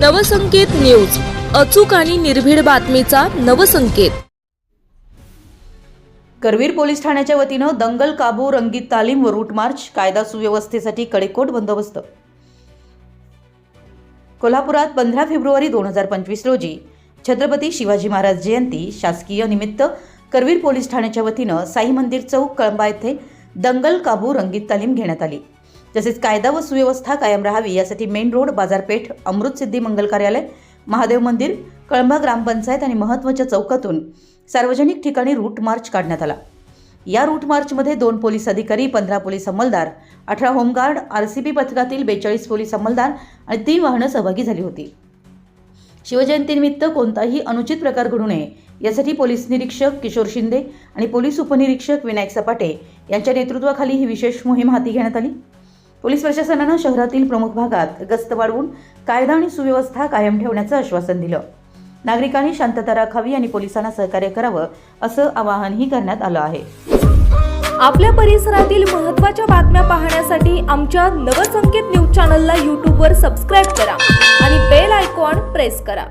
Navsanket news. अचूक आणि निर्भीड बातमीचा नवसंकेत. करवीर पोलीस ठाण्याच्या वतीनं दंगल काबू रंगीत तालीम व रूट मार्च कायदा सुव्यवस्थेसाठी कडेकोट बंदोबस्त. कोल्हापुरात पंधरा फेब्रुवारी दोन हजार पंचवीस रोजी छत्रपती शिवाजी महाराज जयंती शासकीय निमित्त करवीर पोलीस ठाण्याच्या वतीनं साई मंदिर चौक कळंबा येथे दंगल काबू रंगीत तालीम घेण्यात आली. तसेच कायदा व सुव्यवस्था कायम राहावी यासाठी मेन रोड बाजारपेठ अमृतसिद्धी मंगल कार्यालय महादेव मंदिर कळंबा ग्रामपंचायत आणि महत्त्वाच्या चौकातून सार्वजनिक ठिकाणी रूट मार्च काढण्यात आला. या रूट मार्चमध्ये दोन पोलीस अधिकारी पंधरा पोलीस अंमलदार अठरा home guard R C P पथकातील बेचाळीस पोलीस अंमलदार आणि तीन वाहनं सहभागी झाली होती. शिवजयंतीनिमित्त कोणताही अनुचित प्रकार घडू नये यासाठी पोलीस निरीक्षक किशोर शिंदे आणि पोलीस उपनिरीक्षक विनायक सपाटे यांच्या नेतृत्वाखाली ही विशेष मोहीम हाती घेण्यात आली. पोलीस प्रशासनानं शहरातील प्रमुख भागात गस्त वाढवून कायदा आणि सुव्यवस्था कायम ठेवण्याचं आश्वासन दिलं. नागरिकांनी शांतता राखावी आणि पोलिसांना सहकार्य करावं असं आवाहनही करण्यात आलं आहे. आपल्या परिसरातील महत्त्वाच्या बातम्या पाहण्यासाठी आमच्या नवसंकेत न्यूज चॅनलला यूट्यूबवर सबस्क्राईब करा आणि बेल आयकॉन प्रेस करा.